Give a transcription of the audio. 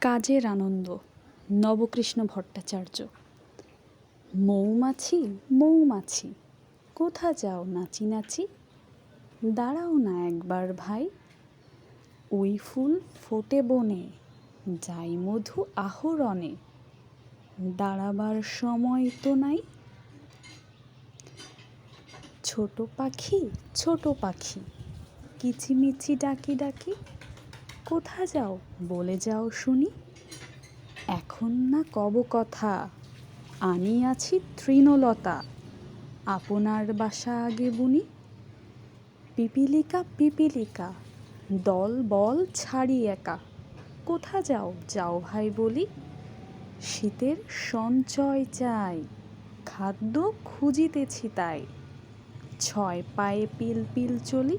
কাজের আনন্দ, নবকৃষ্ণ ভট্টাচার্য। মৌমাছি মৌমাছি, কোথা যাও নাচি নাচি? দাঁড়াও না একবার ভাই। ওই ফুল ফোটে বনে, যাই মধু আহরণে। দাঁড়াবার সময় তো নাই। ছোট পাখি ছোট পাখি, কিচিমিচি ডাকি ডাকি। কোথা যাও? বলে যাও শুনি। এখন না কব কথা। আমি আছি তৃণলতা। আপনার বাসা আগে বুনি। পিপিলিকা পিপিলিকা, দল বল ছাড়ি একা। কোথা যাও? যাও ভাই বলি। শীতের সঞ্চয় চাই। খাদ্য খুঁজিতেছি তাই। ছয় পায়ে পিল পিল চলি।